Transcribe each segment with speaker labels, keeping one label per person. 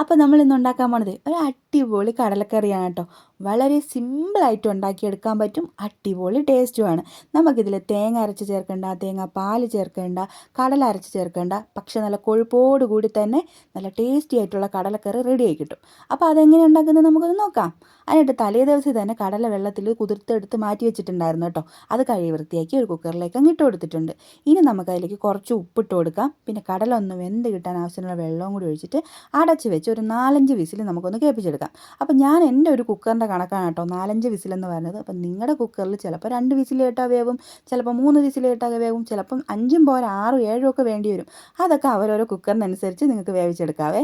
Speaker 1: അപ്പോൾ നമ്മൾ ഇന്ന് ഉണ്ടാക്കാൻ പോണത് ഒരു അടിപൊളി കടലക്കറിയാണ് കേട്ടോ. വളരെ സിമ്പിളായിട്ട് ഉണ്ടാക്കിയെടുക്കാൻ പറ്റും അടിപൊളി ടേസ്റ്റുമാണ് നമുക്കിതിൽ തേങ്ങ അരച്ച് ചേർക്കേണ്ട തേങ്ങ പാൽ ചേർക്കേണ്ട കടല അരച്ച് ചേർക്കേണ്ട. പക്ഷെ നല്ല കൊഴുപ്പോട് കൂടി തന്നെ നല്ല ടേസ്റ്റി ആയിട്ടുള്ള കടലക്കറി റെഡി ആയി കിട്ടും. അപ്പോൾ അതെങ്ങനെ ഉണ്ടാക്കുന്നത് നമുക്കൊന്ന് നോക്കാം. അതിനായിട്ട് തലേ ദിവസം തന്നെ കടല വെള്ളത്തിൽ കുതിർത്തെടുത്ത് മാറ്റി വെച്ചിട്ടുണ്ടായിരുന്നു കേട്ടോ. അത് കഴുകി വൃത്തിയാക്കി ഒരു കുക്കറിലേക്ക് അങ്ങ് ഇട്ട് കൊടുത്തിട്ടുണ്ട്. ഇനി നമുക്ക് അതിലേക്ക് കുറച്ച് ഉപ്പിട്ട് കൊടുക്കാം. പിന്നെ കടല ഒന്ന് വെന്ത് കിട്ടാൻ ആവശ്യമുള്ള വെള്ളവും കൂടി ഒഴിച്ചിട്ട് അടച്ച് വെച്ച് ഒരു നാലഞ്ച് വിസിൽ നമുക്കൊന്ന് കേൾപ്പിച്ചെടുക്കാം. അപ്പോൾ ഞാൻ എന്റെ ഒരു കുക്കറിന്റെ കണക്കാണ് കേട്ടോ നാലഞ്ച് വിസിലെന്ന് പറയുന്നത്. അപ്പം നിങ്ങളുടെ കുക്കറിൽ ചിലപ്പോൾ രണ്ട് വിസിൽ കേട്ടാൽ വേവും ചിലപ്പോൾ മൂന്ന് വിസിൽ കേട്ടാൽ വേവും ചിലപ്പം അഞ്ചും പോലെ ആറും ഏഴും ഒക്കെ വേണ്ടി വരും. അതൊക്കെ അവരോരോ കുക്കറിനനുസരിച്ച് നിങ്ങൾക്ക് വേവിച്ചെടുക്കാവേ.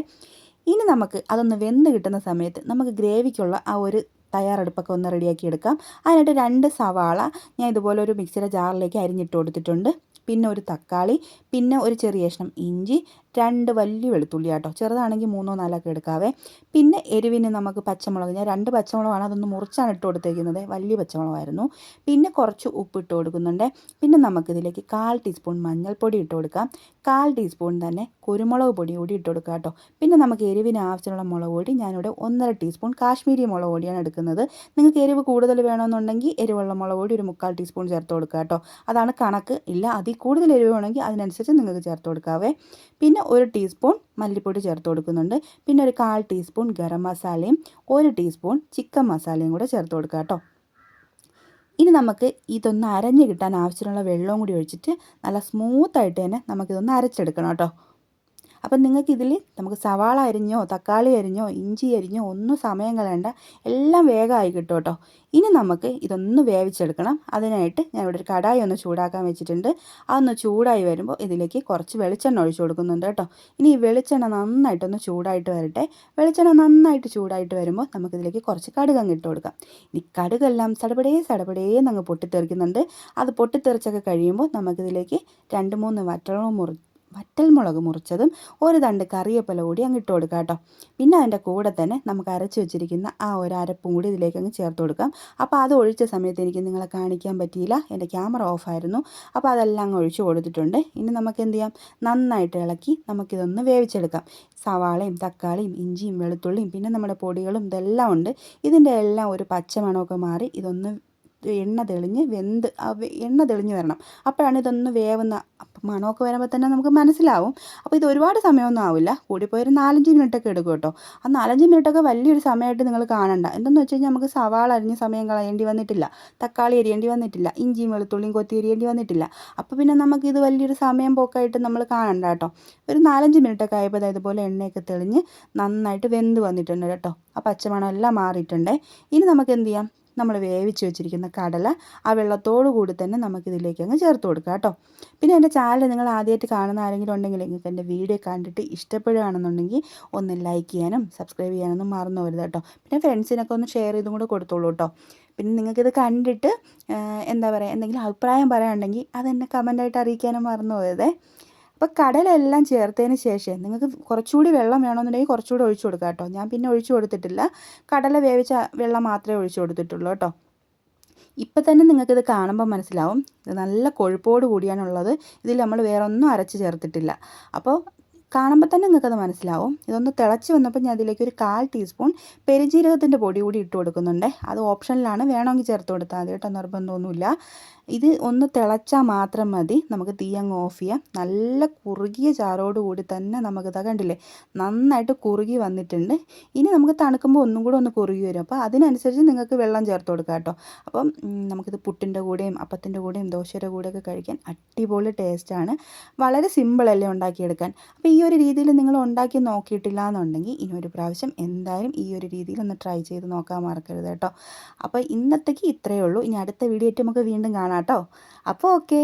Speaker 1: ഇനി നമുക്ക് അതൊന്ന് വെന്ത് കിട്ടുന്ന സമയത്ത് നമുക്ക് ഗ്രേവിക്കുള്ള ആ ഒരു തയ്യാറെടുപ്പൊക്കെ ഒന്ന് റെഡിയാക്കി എടുക്കാം അതിനായിട്ട് രണ്ട് സവാള ഞാൻ ഇതുപോലെ ഒരു മിക്സിയുടെ ജാറിലേക്ക് അരിഞ്ഞിട്ട് കൊടുത്തിട്ടുണ്ട്. പിന്നെ ഒരു തക്കാളി പിന്നെ ഒരു ചെറിയ കഷ്ണം ഇഞ്ചി രണ്ട് വലിയ വെളുത്തുള്ളി കേട്ടോ ചെറുതാണെങ്കിൽ മൂന്നോ നാലൊക്കെ എടുക്കാവേ. പിന്നെ എരിവിന് നമുക്ക് പച്ചമുളക് ഞാൻ രണ്ട് പച്ചമുളകാണ് അതൊന്ന് മുറിച്ചാണ് ഇട്ട് കൊടുത്തേക്കുന്നത്. വലിയ പച്ചമുളകായിരുന്നു. പിന്നെ കുറച്ച് ഉപ്പ് ഇട്ട് കൊടുക്കുന്നുണ്ട്. പിന്നെ നമുക്കിതിലേക്ക് കാൽ ടീസ്പൂൺ മഞ്ഞൾപ്പൊടി ഇട്ട് കൊടുക്കാം. കാൽ ടീസ്പൂൺ തന്നെ കുരുമുളക് പൊടി കൂടി ഇട്ട് കൊടുക്കാം കേട്ടോ. പിന്നെ നമുക്ക് എരിവിന് ആവശ്യമുള്ള മുളക് പൊടി ഞാനിവിടെ ഒന്നര ടീസ്പൂൺ കാശ്മീരി മുളക് പൊടിയാണ് എടുക്കുന്നത്. നിങ്ങൾക്ക് എരിവ് കൂടുതൽ വേണമെന്നുണ്ടെങ്കിൽ എരിവുള്ള മുളക് പൊടി ഒരു മുക്കാൽ ടീസ്പൂൺ ചേർത്ത് കൊടുക്കുക കേട്ടോ. അതാണ് കണക്ക്. ഇല്ല അതിൽ കൂടുതൽ എരിവ് വേണമെങ്കിൽ അതിനനുസരിച്ച് നിങ്ങൾക്ക് ചേർത്ത് കൊടുക്കാവേ. പിന്നെ പിന്നെ ഒരു ടീസ്പൂൺ മല്ലിപ്പൊടി ചേർത്ത് കൊടുക്കുന്നുണ്ട്. പിന്നെ ഒരു കാൽ ടീസ്പൂൺ ഗരം മസാലയും ഒരു ടീസ്പൂൺ ചിക്കൻ മസാലയും കൂടെ ചേർത്ത് കൊടുക്കുക കേട്ടോ. ഇനി നമുക്ക് ഇതൊന്ന് അരഞ്ഞ് കിട്ടാൻ ആവശ്യമുള്ള വെള്ളവും കൂടി ഒഴിച്ചിട്ട് നല്ല സ്മൂത്തായിട്ട് തന്നെ നമുക്കിതൊന്ന് അരച്ചെടുക്കണം കേട്ടോ. അപ്പം നിങ്ങൾക്ക് ഇതിൽ നമുക്ക് സവാള അരിഞ്ഞോ തക്കാളി അരിഞ്ഞോ ഇഞ്ചി അരിഞ്ഞോ ഒന്നും സമയം കളയണ്ട. എല്ലാം വേഗമായി കിട്ടും കേട്ടോ. ഇനി നമുക്ക് ഇതൊന്ന് വേവിച്ചെടുക്കണം. അതിനായിട്ട് ഞാൻ ഇവിടെ ഒരു കടായി ഒന്ന് ചൂടാക്കാൻ വെച്ചിട്ടുണ്ട്. അതൊന്ന് ചൂടായി വരുമ്പോൾ ഇതിലേക്ക് കുറച്ച് വെളിച്ചെണ്ണ ഒഴിച്ചു കൊടുക്കുന്നുണ്ട് കേട്ടോ. ഇനി ഈ വെളിച്ചെണ്ണ നന്നായിട്ടൊന്ന് ചൂടായിട്ട് വരട്ടെ. വെളിച്ചെണ്ണ നന്നായിട്ട് ചൂടായിട്ട് വരുമ്പോൾ നമുക്കിതിലേക്ക് കുറച്ച് കടുക് അങ്ങ് ഇട്ട് കൊടുക്കാം. ഇനി കടുകെല്ലാം സടപടേ സടപടേ അങ്ങ് പൊട്ടിത്തെറിക്കുന്നുണ്ട്. അത് പൊട്ടിത്തെറിച്ചൊക്കെ കഴിയുമ്പോൾ നമുക്കിതിലേക്ക് രണ്ട് മൂന്ന് വറ്റളവും മുറി വറ്റൽമുളക് മുറിച്ചതും ഒരു തണ്ട് കറിയപ്പല കൂടി അങ്ങ് ഇട്ട് കൊടുക്കാം കേട്ടോ. പിന്നെ അതിന്റെ കൂടെ തന്നെ നമുക്ക് അരച്ച് വെച്ചിരിക്കുന്ന ആ ഒരു അരപ്പും കൂടി ഇതിലേക്ക് അങ്ങ് ചേർത്ത് കൊടുക്കാം. അപ്പോൾ അത് ഒഴിച്ച സമയത്ത് എനിക്ക് നിങ്ങളെ കാണിക്കാൻ പറ്റിയില്ല. എന്റെ ക്യാമറ ഓഫായിരുന്നു അപ്പോൾ അതെല്ലാം അങ്ങ് ഒഴിച്ച് കൊടുത്തിട്ടുണ്ട്. ഇനി നമുക്ക് എന്ത് ചെയ്യാം? നന്നായിട്ട് ഇളക്കി നമുക്കിതൊന്ന് വേവിച്ചെടുക്കാം. സവാളയും തക്കാളിയും ഇഞ്ചിയും വെളുത്തുള്ളിയും പിന്നെ നമ്മുടെ പൊടികളും ഇതെല്ലാം ഉണ്ട്. ഇതിന്റെ എല്ലാം ഒരു പച്ചമണമൊക്കെ മാറി ഇതൊന്ന് എണ്ണ തെളിഞ്ഞ് വെന്ത് എണ്ണ തെളിഞ്ഞ് വരണം. അപ്പോഴാണ് ഇതൊന്ന് വേവുന്ന മണമൊക്കെ വരുമ്പോൾ തന്നെ നമുക്ക് മനസ്സിലാവും. അപ്പോൾ ഇത് ഒരുപാട് സമയമൊന്നും ആവില്ല. കൂടിപ്പോയൊരു നാലഞ്ച് മിനിറ്റൊക്കെ എടുക്കും കേട്ടോ. ആ നാലഞ്ച് മിനിറ്റൊക്കെ വലിയൊരു സമയമായിട്ട് നിങ്ങൾ കാണണ്ട. എന്തെന്ന് വെച്ച് കഴിഞ്ഞാൽ നമുക്ക് സവാള അരിഞ്ഞ സമയം കളയേണ്ടി വന്നിട്ടില്ല. തക്കാളി എരിയേണ്ടി വന്നിട്ടില്ല. ഇഞ്ചിയും വെളുത്തുള്ളിയും കൊത്തി എരിയേണ്ടി വന്നിട്ടില്ല. അപ്പോൾ പിന്നെ നമുക്കിത് വലിയൊരു സമയം പോക്കായിട്ട് നമ്മൾ കാണണ്ട കേട്ടോ. ഒരു നാലഞ്ച് മിനിറ്റൊക്കെ ആയപ്പോൾ ഇതുപോലെ എണ്ണയൊക്കെ തെളിഞ്ഞ് നന്നായിട്ട് വെന്ത് വന്നിട്ടുണ്ട് കേട്ടോ. ആ പച്ചമണം എല്ലാം മാറിയിട്ടുണ്ട്. ഇനി നമുക്ക് എന്ത് ചെയ്യാം? നമ്മൾ വേവിച്ച് വെച്ചിരിക്കുന്ന കടല ആ വെള്ളത്തോടു കൂടി തന്നെ നമുക്കിതിലേക്ക് അങ്ങ് ചേർത്ത് കൊടുക്കാം കേട്ടോ. പിന്നെ എന്റെ ചാനൽ നിങ്ങൾ ആദ്യമായിട്ട് കാണുന്ന ആരെങ്കിലും ഉണ്ടെങ്കിൽ നിങ്ങൾക്ക് എന്റെ വീഡിയോ കണ്ടിട്ട് ഇഷ്ടപ്പെടുകയാണെന്നുണ്ടെങ്കിൽ ഒന്ന് ലൈക്ക് ചെയ്യാനും സബ്സ്ക്രൈബ് ചെയ്യാനൊന്നും മറന്നു വരുത് കേട്ടോ. പിന്നെ ഫ്രണ്ട്സിനൊക്കെ ഒന്ന് ഷെയർ ചെയ്തും കൂടെ കൊടുത്തോളൂ കേട്ടോ. പിന്നെ നിങ്ങൾക്കിത് കണ്ടിട്ട് എന്താ പറയുക എന്തെങ്കിലും അഭിപ്രായം പറയാനുണ്ടെങ്കിൽ അതെന്നെ കമന്റായിട്ട് അറിയിക്കാനും മറന്നു പോയതേ അപ്പോൾ കടലെല്ലാം ചേർത്തതിന് ശേഷം നിങ്ങൾക്ക് കുറച്ചുകൂടി വെള്ളം വേണമെന്നുണ്ടെങ്കിൽ കുറച്ചുകൂടി ഒഴിച്ചു കൊടുക്കാം കേട്ടോ. ഞാൻ പിന്നെ ഒഴിച്ചു കൊടുത്തിട്ടില്ല. കടല വേവിച്ച വെള്ളം മാത്രമേ ഒഴിച്ചു കൊടുത്തിട്ടുള്ളൂ കേട്ടോ. ഇപ്പം തന്നെ നിങ്ങൾക്കിത് കാണുമ്പോൾ മനസ്സിലാവും. ഇത് നല്ല കൊഴുപ്പോട് കൂടിയാണുള്ളത്. ഇതിൽ നമ്മൾ വേറെ ഒന്നും അരച്ച് ചേർത്തിട്ടില്ല. അപ്പോൾ കാണുമ്പോൾ തന്നെ നിങ്ങൾക്കത് മനസ്സിലാവും. ഇതൊന്ന് തിളച്ച് വന്നപ്പോൾ ഞാൻ അതിലേക്ക് ഒരു കാൽ ടീസ്പൂൺ പെരുജീരകത്തിന്റെ പൊടി കൂടി ഇട്ട് കൊടുക്കുന്നുണ്ട്. അത് ഓപ്ഷനിലാണ്. വേണമെങ്കിൽ ചേർത്ത് കൊടുത്താൽ മതി കേട്ടോ. നിർബന്ധമൊന്നുമില്ല. ഇത് ഒന്ന് തിളച്ചാൽ മാത്രം മതി. നമുക്ക് തീ അങ്ങ് ഓഫ് ചെയ്യാം. നല്ല കുറുകിയ ചാറോട് കൂടി തന്നെ നമുക്കിത് കണ്ടില്ലേ? നന്നായിട്ട് കുറുകി വന്നിട്ടുണ്ട്. ഇനി നമുക്ക് തണുക്കുമ്പോൾ ഒന്നും കൂടെ ഒന്ന് കുറുകി വരും. അപ്പോൾ അതിനനുസരിച്ച് നിങ്ങൾക്ക് വെള്ളം ചേർത്ത് കൊടുക്കാം കേട്ടോ. അപ്പം നമുക്കിത് പുട്ടിന്റെ കൂടെയും അപ്പത്തിന്റെ കൂടെയും ദോശയുടെ കൂടെയൊക്കെ കഴിക്കാൻ അടിപൊളി ടേസ്റ്റാണ്. വളരെ സിമ്പിളല്ലേ ഉണ്ടാക്കിയെടുക്കാൻ. അപ്പോൾ ഈ ഒരു രീതിയിൽ നിങ്ങൾ ഉണ്ടാക്കി നോക്കിയിട്ടില്ല എന്നുണ്ടെങ്കിൽ ഇനി ഒരു പ്രാവശ്യം എന്തായാലും ഈ ഒരു രീതിയിൽ ഒന്ന് ട്രൈ ചെയ്ത് നോക്കാൻ മറക്കരുത് കേട്ടോ. അപ്പോൾ ഇന്നത്തേക്ക് ഇത്രയേ ഉള്ളൂ. ഇനി അടുത്ത വീഡിയോ ആയിട്ട് നമുക്ക് വീണ്ടും കാണാം കേട്ടോ. അപ്പോൾ ഓക്കെ